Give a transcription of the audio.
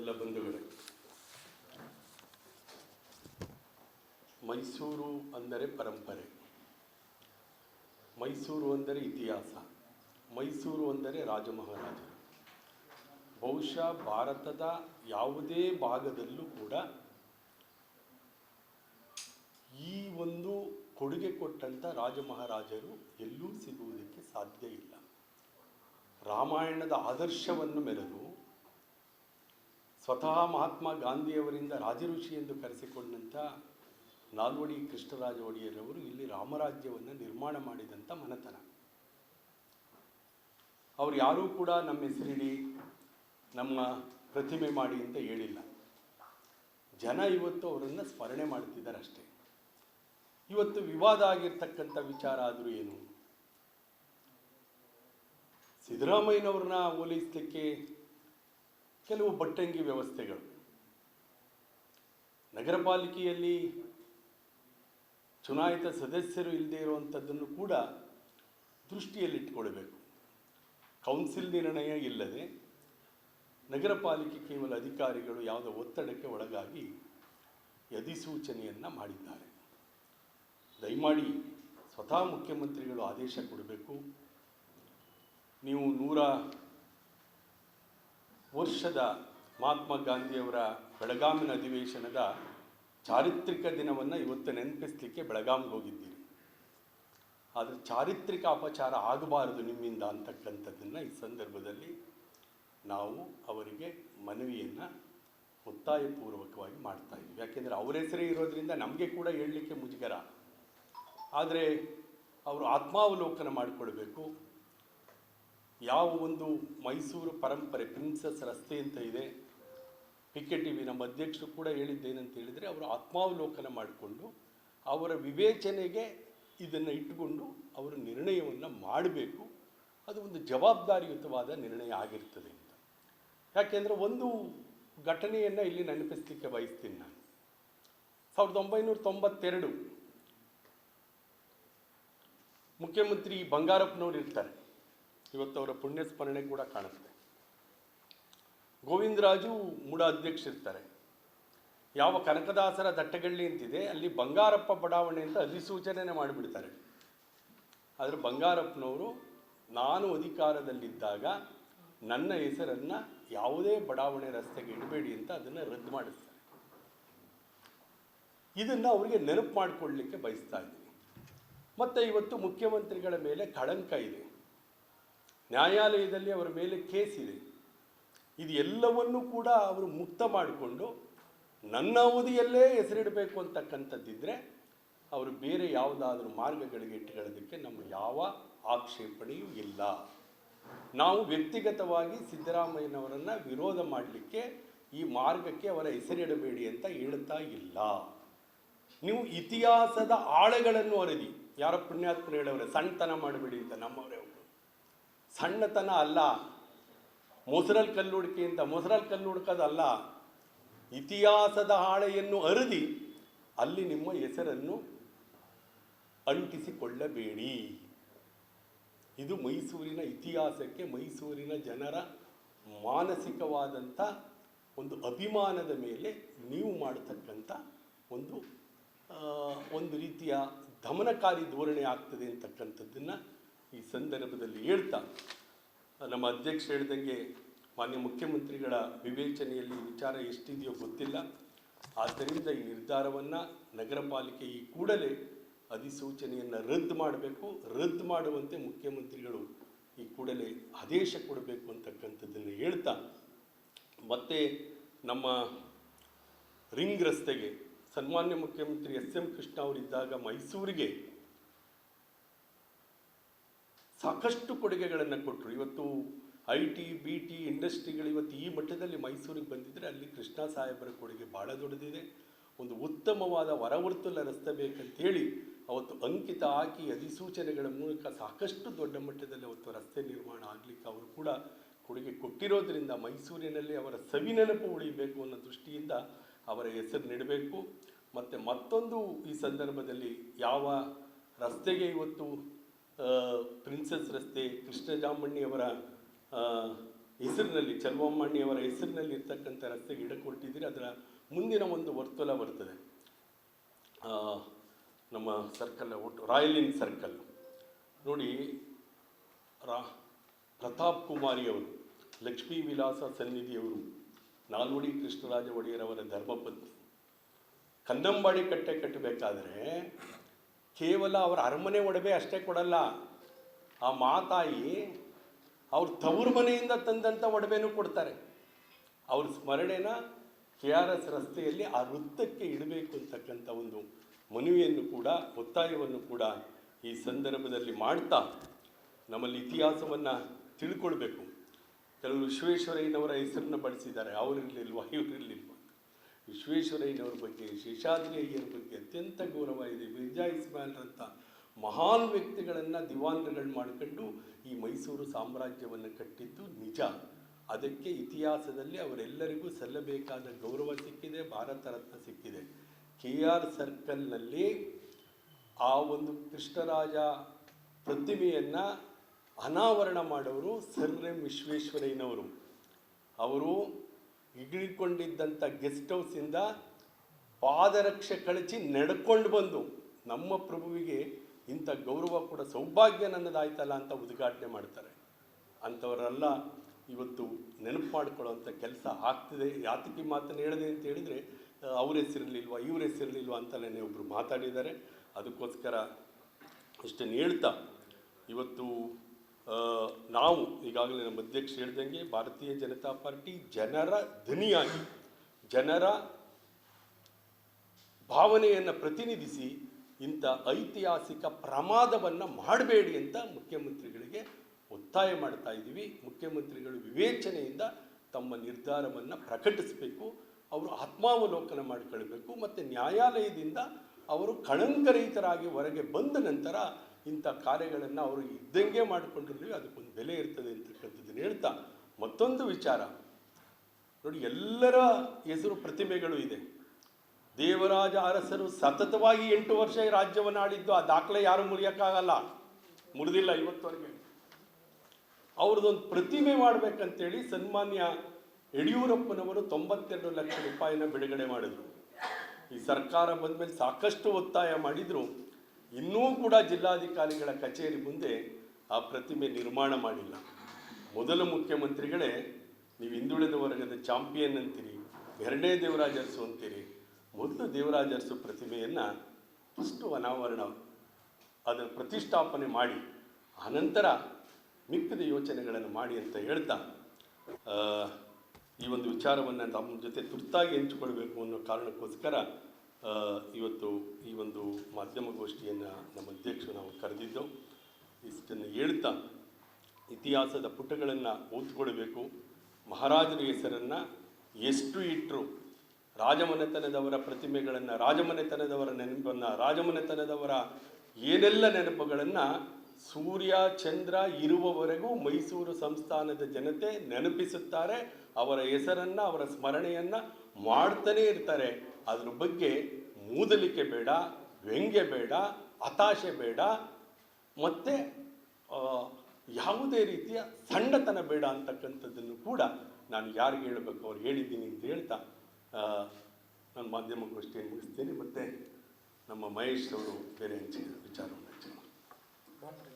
ಎಲ್ಲ ಬಂಧುಗಳೇ. ಮೈಸೂರು ಅಂದರೆ ಪರಂಪರೆ. ಮೈಸೂರು ಅಂದರೆ ಇತಿಹಾಸ. ಮೈಸೂರು ಅಂದರೆ ರಾಜಮಹಾರಾಜರು. ಬಹುಶಃ ಭಾರತದ ಯಾವುದೇ ಭಾಗದಲ್ಲೂ ಕೂಡ ಈ ಒಂದು ಕೊಡುಗೆ ಕೊಟ್ಟಂಥ ರಾಜಮಹಾರಾಜರು ಎಲ್ಲೂ ಸಿಗುವುದಕ್ಕೆ ಸಾಧ್ಯ ಇಲ್ಲ. ರಾಮಾಯಣದ ಆದರ್ಶವನ್ನು ಮೆರೆದು ಸ್ವತಃ ಮಹಾತ್ಮ ಗಾಂಧಿಯವರಿಂದ ರಾಜಋಷಿ ಎಂದು ಕರೆಸಿಕೊಂಡಂಥ ನಾಲ್ವಡಿ ಕೃಷ್ಣರಾಜ ಒಡೆಯರವರು ಇಲ್ಲಿ ರಾಮರಾಜ್ಯವನ್ನು ನಿರ್ಮಾಣ ಮಾಡಿದಂಥ ಮನೆತನ. ಅವ್ರು ಯಾರೂ ಕೂಡ ನಮ್ಮ ಹೆಸರಿಡಿ, ನಮ್ಮ ಪ್ರತಿಮೆ ಮಾಡಿ ಅಂತ ಹೇಳಿಲ್ಲ. ಜನ ಇವತ್ತು ಅವರನ್ನು ಸ್ಮರಣೆ ಮಾಡ್ತಿದ್ದಾರೆ ಅಷ್ಟೇ. ಇವತ್ತು ವಿವಾದ ಆಗಿರ್ತಕ್ಕಂಥ ವಿಚಾರ ಆದರೂ ಏನು? ಸಿದ್ದರಾಮಯ್ಯನವ್ರನ್ನ ಹೋಲಿಸಲಿಕ್ಕೆ ಕೆಲವು ಬಟ್ಟಂಗಿ ವ್ಯವಸ್ಥೆಗಳು. ನಗರ ಪಾಲಿಕೆಯಲ್ಲಿ ಚುನಾಯಿತ ಸದಸ್ಯರು ಇಲ್ಲದೆ ಇರುವಂಥದ್ದನ್ನು ಕೂಡ ದೃಷ್ಟಿಯಲ್ಲಿಟ್ಕೊಳ್ಬೇಕು ಕೌನ್ಸಿಲ್ ನಿರ್ಣಯ ಇಲ್ಲದೆ ನಗರ ಪಾಲಿಕೆ ಕೇವಲ ಅಧಿಕಾರಿಗಳು ಯಾವುದೋ ಒತ್ತಡಕ್ಕೆ ಒಳಗಾಗಿ ಅಧಿಸೂಚನೆಯನ್ನು ಮಾಡಿದ್ದಾರೆ. ದಯಮಾಡಿ ಸ್ವತಃ ಮುಖ್ಯಮಂತ್ರಿಗಳು ಆದೇಶ ಕೊಡಬೇಕು. ನೀವು ನೂರ ವರ್ಷದ ಮಹಾತ್ಮ ಗಾಂಧಿಯವರ ಬೆಳಗಾಮಿನ ಅಧಿವೇಶನದ ಚಾರಿತ್ರಿಕ ದಿನವನ್ನು ಇವತ್ತು ನೆನಪಿಸಲಿಕ್ಕೆ ಬೆಳಗಾವಿಗೆ ಹೋಗಿದ್ದೀರಿ. ಆದರೆ ಚಾರಿತ್ರಿಕ ಅಪಚಾರ ಆಗಬಾರದು ನಿಮ್ಮಿಂದ ಅಂತಕ್ಕಂಥದ್ದನ್ನು ಈ ಸಂದರ್ಭದಲ್ಲಿ ನಾವು ಅವರಿಗೆ ಮನವಿಯನ್ನು ಒತ್ತಾಯಪೂರ್ವಕವಾಗಿ ಮಾಡ್ತಾ ಇದ್ದೀವಿ. ಯಾಕೆಂದರೆ ಅವರ ಹೆಸರೇ ಇರೋದರಿಂದ ನಮಗೆ ಕೂಡ ಹೇಳಲಿಕ್ಕೆ ಮುಜುಗರ. ಆದರೆ ಅವರು ಆತ್ಮಾವಲೋಕನ ಮಾಡಿಕೊಳ್ಬೇಕು. ಯಾವ ಒಂದು ಮೈಸೂರು ಪರಂಪರೆ ಪ್ರಿನ್ಸಸ್ ರಸ್ತೆ ಅಂತ ಇದೆ. ಪಿ ಕೆ ಟಿ ವಿ ನಮ್ಮ ಅಧ್ಯಕ್ಷರು ಕೂಡ ಹೇಳಿದ್ದೇನಂತ ಹೇಳಿದರೆ, ಅವರು ಆತ್ಮಾವಲೋಕನ ಮಾಡಿಕೊಂಡು ಅವರ ವಿವೇಚನೆಗೆ ಇದನ್ನು ಇಟ್ಟುಕೊಂಡು ಅವರು ನಿರ್ಣಯವನ್ನು ಮಾಡಬೇಕು. ಅದು ಒಂದು ಜವಾಬ್ದಾರಿಯುತವಾದ ನಿರ್ಣಯ ಆಗಿರ್ತದೆ ಅಂತ. ಯಾಕೆಂದರೆ ಒಂದು ಘಟನೆಯನ್ನು ಇಲ್ಲಿ ನೆನಪಿಸಲಿಕ್ಕೆ ಬಯಸ್ತೀನಿ ನಾನು. ಸಾವಿರದ ಒಂಬೈನೂರ ತೊಂಬತ್ತೆರಡು ಮುಖ್ಯಮಂತ್ರಿ ಬಂಗಾರಪ್ಪನವ್ರು ಇರ್ತಾರೆ. ಇವತ್ತು ಅವರ ಪುಣ್ಯಸ್ಮರಣೆ ಕೂಡ ಕಾಣುತ್ತೆ. ಗೋವಿಂದರಾಜು ಮೂಡ ಅಧ್ಯಕ್ಷರಿರ್ತಾರೆ. ಯಾವ ಕನಕದಾಸರ ದಟ್ಟಗಳ್ಳಿ ಅಂತಿದೆ, ಅಲ್ಲಿ ಬಂಗಾರಪ್ಪ ಬಡಾವಣೆ ಅಂತ ಅಧಿಸೂಚನೆ ಮಾಡಿಬಿಡ್ತಾರೆ. ಆದರೆ ಬಂಗಾರಪ್ಪನವರು, ನಾನು ಅಧಿಕಾರದಲ್ಲಿದ್ದಾಗ ನನ್ನ ಹೆಸರನ್ನು ಯಾವುದೇ ಬಡಾವಣೆ ರಸ್ತೆಗೆ ಇಡಬೇಡಿ ಅಂತ ಅದನ್ನು ರದ್ದು ಮಾಡಿಸ್ತಾರೆ. ಇದನ್ನು ಅವರಿಗೆ ನೆನಪು ಮಾಡಿಕೊಳ್ಳಲಿಕ್ಕೆ ಬಯಸ್ತಾ ಇದ್ದೀನಿ. ಮತ್ತು ಇವತ್ತು ಮುಖ್ಯಮಂತ್ರಿಗಳ ಮೇಲೆ ಕಳಂಕ ಇದೆ. ನ್ಯಾಯಾಲಯದಲ್ಲಿ ಅವರ ಮೇಲೆ ಕೇಸ್ ಇದೆ. ಎಲ್ಲವನ್ನೂ ಕೂಡ ಅವರು ಮುಕ್ತ ಮಾಡಿಕೊಂಡು ನನ್ನ ಅವಧಿಯಲ್ಲೇ ಹೆಸರಿಡಬೇಕು ಅಂತಕ್ಕಂಥದ್ದಿದ್ದರೆ ಅವರು ಬೇರೆ ಯಾವುದಾದ್ರೂ ಮಾರ್ಗಗಳಿಗೆ ಇಟ್ಟುಕೊಳ್ಳೋದಕ್ಕೆ ನಮ್ಮ ಯಾವ ಆಕ್ಷೇಪಣೆಯೂ ಇಲ್ಲ. ನಾವು ವ್ಯಕ್ತಿಗತವಾಗಿ ಸಿದ್ದರಾಮಯ್ಯನವರನ್ನು ವಿರೋಧ ಮಾಡಲಿಕ್ಕೆ ಈ ಮಾರ್ಗಕ್ಕೆ ಅವರ ಹೆಸರಿಡಬೇಡಿ ಅಂತ ಹೇಳ್ತಾ ಇಲ್ಲ. ನೀವು ಇತಿಹಾಸದ ಆಳೆಗಳನ್ನು ಅರಿದಿ. ಯಾರ ಪುಣ್ಯಾತ್ಮ ಹೇಳವ್ರೆ, ಸಣ್ಣತನ ಮಾಡಬೇಡಿ ಅಂತ ನಮ್ಮವರೇ ಸಣ್ಣತನ ಅಲ್ಲ. ಮೊಸರಲ್ಲಿ ಕಲ್ಲು ಹುಡುಕಿ ಅಂತ ಮೊಸರಲ್ಲಿ ಕಲ್ಲು ಹುಡುಕೋದಲ್ಲ ಇತಿಹಾಸದ ಹಾಳೆಯನ್ನು ಅರಿದಿ ಅಲ್ಲಿ ನಿಮ್ಮ ಹೆಸರನ್ನು ಅಂಟಿಸಿಕೊಳ್ಳಬೇಡಿ. ಇದು ಮೈಸೂರಿನ ಇತಿಹಾಸಕ್ಕೆ ಮೈಸೂರಿನ ಜನರ ಮಾನಸಿಕವಾದಂಥ ಒಂದು ಅಭಿಮಾನದ ಮೇಲೆ ನೀವು ಮಾಡತಕ್ಕಂಥ ಒಂದು ಒಂದು ರೀತಿಯ ದಮನಕಾರಿ ಧೋರಣೆ ಆಗ್ತದೆ ಅಂತಕ್ಕಂಥದ್ದನ್ನು ಈ ಸಂದರ್ಭದಲ್ಲಿ ಹೇಳ್ತಾ, ನಮ್ಮ ಅಧ್ಯಕ್ಷ ಹೇಳಿದಂಗೆ ಮಾನ್ಯ ಮುಖ್ಯಮಂತ್ರಿಗಳ ವಿವೇಚನೆಯಲ್ಲಿ ವಿಚಾರ ಎಷ್ಟಿದೆಯೋ ಗೊತ್ತಿಲ್ಲ. ಆದ್ದರಿಂದ ಈ ನಿರ್ಧಾರವನ್ನು ನಗರ ಪಾಲಿಕೆ ಈ ಕೂಡಲೇ ಅಧಿಸೂಚನೆಯನ್ನು ರದ್ದು ಮಾಡಬೇಕು. ರದ್ದು ಮಾಡುವಂತೆ ಮುಖ್ಯಮಂತ್ರಿಗಳು ಈ ಕೂಡಲೇ ಆದೇಶ ಕೊಡಬೇಕು ಅಂತಕ್ಕಂಥದ್ದನ್ನು ಹೇಳ್ತಾ, ಮತ್ತೆ ನಮ್ಮ ರಿಂಗ್ ರಸ್ತೆಗೆ ಸನ್ಮಾನ್ಯ ಮುಖ್ಯಮಂತ್ರಿ ಎಸ್ ಎಂ ಕೃಷ್ಣ ಅವರಿದ್ದಾಗ ಮೈಸೂರಿಗೆ ಸಾಕಷ್ಟು ಕೊಡುಗೆಗಳನ್ನು ಕೊಟ್ಟರು ಇವತ್ತು ಐ ಟಿ ಬಿ ಟಿ ಇಂಡಸ್ಟ್ರಿಗಳು ಇವತ್ತು ಈ ಮಟ್ಟದಲ್ಲಿ ಮೈಸೂರಿಗೆ ಬಂದಿದ್ದರೆ ಅಲ್ಲಿ ಕೃಷ್ಣ ಸಾಹೇಬರ ಕೊಡುಗೆ ಭಾಳ ದೊಡ್ಡದಿದೆ. ಒಂದು ಉತ್ತಮವಾದ ಹೊರವರ್ತುಲ ರಸ್ತೆ ಬೇಕಂತೇಳಿ ಅವತ್ತು ಅಂಕಿತ ಹಾಕಿ ಅಧಿಸೂಚನೆಗಳ ಮೂಲಕ ಸಾಕಷ್ಟು ದೊಡ್ಡ ಮಟ್ಟದಲ್ಲಿ ಅವತ್ತು ರಸ್ತೆ ನಿರ್ಮಾಣ ಆಗಲಿಕ್ಕೆ ಅವರು ಕೂಡ ಕೊಡುಗೆ ಕೊಟ್ಟಿರೋದ್ರಿಂದ ಮೈಸೂರಿನಲ್ಲಿ ಅವರ ಸವಿನೆನಪು ಉಳಿಬೇಕು ಅನ್ನೋ ದೃಷ್ಟಿಯಿಂದ ಅವರ ಹೆಸರು ನೀಡಬೇಕು. ಮತ್ತು ಮತ್ತೊಂದು ಈ ಸಂದರ್ಭದಲ್ಲಿ ಯಾವ ರಸ್ತೆಗೆ ಇವತ್ತು ಪ್ರಿನ್ಸಸ್ ರಸ್ತೆ ಕೃಷ್ಣಜಾಮಣ್ಣಿಯವರ ಹೆಸರಿನಲ್ಲಿ, ಚಲುವಮ್ಮಣ್ಣಿಯವರ ಹೆಸರಿನಲ್ಲಿ ಇರ್ತಕ್ಕಂಥ ರಸ್ತೆಗೆ ಗಿಡ ಕೊಟ್ಟಿದ್ದೀರಿ ಅದರ ಮುಂದಿನ ಒಂದು ವರ್ತುಲ ಬರ್ತದೆ. ನಮ್ಮ ಸರ್ಕಲ್ ಒಟ್ಟು ರಾಯಲ್ ಇನ್ ಸರ್ಕಲ್ ನೋಡಿ, ರಾ, ಪ್ರತಾಪ್ ಕುಮಾರಿಯವರು ಲಕ್ಷ್ಮೀ ವಿಲಾಸ ಸನ್ನಿಧಿಯವರು, ನಾಲ್ವಡಿ ಕೃಷ್ಣರಾಜ ಒಡೆಯರವರ ಧರ್ಮಪತ್ನಿ. ಕನ್ನಂಬಾಡಿ ಕಟ್ಟೆ ಕಟ್ಟಬೇಕಾದ್ರೆ ಕೇವಲ ಅವರ ಅರಮನೆ ಒಡವೆ ಅಷ್ಟೇ ಕೊಡಲ್ಲ. ಆ ಮಾತಾಯಿ ಅವ್ರ ತವರು ಮನೆಯಿಂದ ತಂದಂಥ ಒಡವೆನೂ ಕೊಡ್ತಾರೆ. ಅವ್ರ ಸ್ಮರಣೆನ ಕೆ ಆರ್ ಎಸ್ ರಸ್ತೆಯಲ್ಲಿ ಆ ವೃತ್ತಕ್ಕೆ ಇಡಬೇಕು ಅಂತಕ್ಕಂಥ ಒಂದು ಮನವಿಯನ್ನು ಕೂಡ, ಒತ್ತಾಯವನ್ನು ಕೂಡ ಈ ಸಂದರ್ಭದಲ್ಲಿ ಮಾಡ್ತಾ ನಮ್ಮಲ್ಲಿ ಇತಿಹಾಸವನ್ನು ತಿಳ್ಕೊಳ್ಬೇಕು. ಕೆಲವರು ವಿಶ್ವೇಶ್ವರಯ್ಯನವರ ಹೆಸರನ್ನು ಬಳಸಿದ್ದಾರೆ. ಅವರಿರಲಿಲ್ವ ಇವರಿರಲಿಲ್ವಾ ವಿಶ್ವೇಶ್ವರಯ್ಯನವ್ರ ಬಗ್ಗೆ ಶೇಷಾದ್ರಿ ಅಯ್ಯರ ಬಗ್ಗೆ ಅತ್ಯಂತ ಗೌರವ ಇದೆ ಮಿರ್ಜಾ ಇಸ್ಮಾಯಿಲ್ರಂಥ ಮಹಾನ್ ವ್ಯಕ್ತಿಗಳನ್ನು ದಿವಾನ್ಗಳು ಮಾಡಿಕೊಂಡು ಈ ಮೈಸೂರು ಸಾಮ್ರಾಜ್ಯವನ್ನು ಕಟ್ಟಿದ್ದು ನಿಜ. ಅದಕ್ಕೆ ಇತಿಹಾಸದಲ್ಲಿ ಅವರೆಲ್ಲರಿಗೂ ಸಲ್ಲಬೇಕಾದ ಗೌರವ ಸಿಕ್ಕಿದೆ, ಭಾರತ ರತ್ನ ಸಿಕ್ಕಿದೆ. ಕೆ ಆರ್ ಸರ್ಕಲ್ನಲ್ಲಿ ಆ ಒಂದು ಕೃಷ್ಣರಾಜ ಪ್ರತಿಮೆಯನ್ನು ಅನಾವರಣ ಮಾಡೋರು ಸರ್ ಎಂ ವಿಶ್ವೇಶ್ವರಯ್ಯನವರು. ಅವರು ಇಗಿಳಿಕೊಂಡಿದ್ದಂಥ ಗೆಸ್ಟ್ ಹೌಸಿಂದ ಪಾದರಕ್ಷೆ ಕಳಚಿ ನಡ್ಕೊಂಡು ಬಂದು ನಮ್ಮ ಪ್ರಭುವಿಗೆ ಇಂಥ ಗೌರವ ಕೂಡ ಸೌಭಾಗ್ಯ ನನ್ನದಾಯ್ತಲ್ಲ ಅಂತ ಉದ್ಘಾಟನೆ ಮಾಡ್ತಾರೆ. ಅಂಥವರೆಲ್ಲ ಇವತ್ತು ನೆನಪು ಮಾಡ್ಕೊಳ್ಳೋವಂಥ ಕೆಲಸ ಆಗ್ತದೆ. ಯಾತಕಿ ಮಾತನ್ನು ಹೇಳಿದೆ ಅಂತ ಹೇಳಿದರೆ, ಅವ್ರ ಹೆಸರಿರ್ಲಿಲ್ವಾ, ಇವ್ರ ಹೆಸರಿರ್ಲಿಲ್ವಾ ಅಂತಲೇ ಒಬ್ಬರು ಮಾತಾಡಿದ್ದಾರೆ. ಅದಕ್ಕೋಸ್ಕರ ಇಷ್ಟನ್ನು ಹೇಳ್ತಾ, ಇವತ್ತು ನಾವು ಈಗಾಗಲೇ ನಮ್ಮ ಅಧ್ಯಕ್ಷ ಹೇಳ್ದಂಗೆ ಭಾರತೀಯ ಜನತಾ ಪಾರ್ಟಿ ಜನರ ಧ್ವನಿಯಾಗಿ, ಜನರ ಭಾವನೆಯನ್ನು ಪ್ರತಿನಿಧಿಸಿ ಇಂಥ ಐತಿಹಾಸಿಕ ಪ್ರಮಾದವನ್ನು ಮಾಡಬೇಡಿ ಅಂತ ಮುಖ್ಯಮಂತ್ರಿಗಳಿಗೆ ಒತ್ತಾಯ ಮಾಡ್ತಾ ಇದ್ದೀವಿ. ಮುಖ್ಯಮಂತ್ರಿಗಳು ವಿವೇಚನೆಯಿಂದ ತಮ್ಮ ನಿರ್ಧಾರವನ್ನು ಪ್ರಕಟಿಸಬೇಕು, ಅವರು ಆತ್ಮಾವಲೋಕನ ಮಾಡಿಕೊಳ್ಬೇಕು, ಮತ್ತು ನ್ಯಾಯಾಲಯದಿಂದ ಅವರು ಕಳಂಕರಹಿತರಾಗಿ ಹೊರಗೆ ಬಂದ ನಂತರ ಇಂಥ ಕಾರ್ಯಗಳನ್ನು ಅವರು ಇದ್ದಂಗೆ ಮಾಡಿಕೊಂಡಿರ್ಲಿ, ಅದಕ್ಕೊಂದು ಬೆಲೆ ಇರ್ತದೆ ಅಂತಕ್ಕಂಥದ್ದನ್ನು ಹೇಳ್ತಾ ಮತ್ತೊಂದು ವಿಚಾರ. ನೋಡಿ, ಎಲ್ಲರ ಹೆಸರು ಪ್ರತಿಮೆಗಳು ಇದೆ. ದೇವರಾಜ ಅರಸರು ಸತತವಾಗಿ ಎಂಟು ವರ್ಷ ರಾಜ್ಯವನ್ನು ಆಳಿದ್ದು, ಆ ದಾಖಲೆ ಯಾರು ಮುರಿಯೋಕ್ಕಾಗಲ್ಲ. ಮುರಿದಿಲ್ಲ ಇವತ್ತವರೆಗೆ. ಅವ್ರದ್ದೊಂದು ಪ್ರತಿಮೆ ಮಾಡಬೇಕಂತೇಳಿ ಸನ್ಮಾನ್ಯ ಯಡಿಯೂರಪ್ಪನವರು ತೊಂಬತ್ತೆರಡು ಲಕ್ಷ ರೂಪಾಯಿನ ಬಿಡುಗಡೆ ಮಾಡಿದರು. ಈ ಸರ್ಕಾರ ಬಂದ ಮೇಲೆ ಸಾಕಷ್ಟು ಒತ್ತಾಯ ಮಾಡಿದ್ರು. ಇನ್ನೂ ಕೂಡ ಜಿಲ್ಲಾಧಿಕಾರಿಗಳ ಕಚೇರಿ ಮುಂದೆ ಆ ಪ್ರತಿಮೆ ನಿರ್ಮಾಣ ಮಾಡಿಲ್ಲ. ಮೊದಲ ಮುಖ್ಯಮಂತ್ರಿಗಳೇ, ನೀವು ಹಿಂದುಳಿದ ವರ್ಗದ ಚಾಂಪಿಯನ್ ಅಂತೀರಿ, ಎರಡನೇ ದೇವರಾಜರ್ಸು ಅಂತೀರಿ, ಮೊದಲು ದೇವರಾಜರ್ಸು ಪ್ರತಿಮೆಯನ್ನು ಫಸ್ಟು ಅನಾವರಣ, ಅದರ ಪ್ರತಿಷ್ಠಾಪನೆ ಮಾಡಿ ಆನಂತರ ಮಿಕ್ಕದ ಯೋಚನೆಗಳನ್ನು ಮಾಡಿ ಅಂತ ಹೇಳ್ತಾ ಈ ಒಂದು ವಿಚಾರವನ್ನು ನಮ್ಮ ಜೊತೆ ತುರ್ತಾಗಿ ಹಂಚಿಕೊಳ್ಬೇಕು ಅನ್ನೋ ಕಾರಣಕ್ಕೋಸ್ಕರ ಇವತ್ತು ಈ ಒಂದು ಮಾಧ್ಯಮ ಗೋಷ್ಠಿಯನ್ನು ನಮ್ಮ ಅಧ್ಯಕ್ಷರು ನಾವು ಕರೆದಿದ್ದು, ಇಷ್ಟನ್ನು ಹೇಳ್ತಾ ಇತಿಹಾಸದ ಪುಟಗಳನ್ನು ಓದ್ಕೊಳ್ಬೇಕು. ಮಹಾರಾಜರ ಹೆಸರನ್ನು ಎಷ್ಟು ಇಟ್ಟರು ರಾಜಮನೆತನದವರ ಪ್ರತಿಮೆಗಳನ್ನು, ರಾಜಮನೆತನದವರ ನೆನಪನ್ನು, ರಾಜಮನೆತನದವರ ಏನೆಲ್ಲ ನೆನಪುಗಳನ್ನು ಸೂರ್ಯ, ಚಂದ್ರ ಇರುವವರೆಗೂ ಮೈಸೂರು ಸಂಸ್ಥಾನದ ಜನತೆ ನೆನಪಿಸುತ್ತಾರೆ, ಅವರ ಹೆಸರನ್ನು, ಅವರ ಸ್ಮರಣೆಯನ್ನು ಮಾಡ್ತಾನೇ ಇರ್ತಾರೆ. ಅದ್ರ ಬಗ್ಗೆ ಮೂದಲಿಕೆ ಬೇಡ, ವ್ಯಂಗ್ಯ ಬೇಡ, ಹತಾಶೆ ಬೇಡ, ಮತ್ತು ಯಾವುದೇ ರೀತಿಯ ಸಣ್ಣತನ ಬೇಡ ಅಂತಕ್ಕಂಥದ್ದನ್ನು ಕೂಡ ನಾನು ಯಾರಿಗೆ ಹೇಳಬೇಕು? ಅವ್ರು ಹೇಳಿದ್ದೀನಿ ಅಂತ ಹೇಳ್ತಾ ನಾನು ನಾನು ಮಾಧ್ಯಮಗೋಷ್ಠಿಯನ್ನು ಮುಗಿಸ್ತೇನೆ. ಮತ್ತು ನಮ್ಮ ಮಹೇಶ್ ಅವರು ಬೇರೆ ಹಂಚಿನ ವಿಚಾರವನ್ನು ಹಂಚಿದ್ದಾರೆ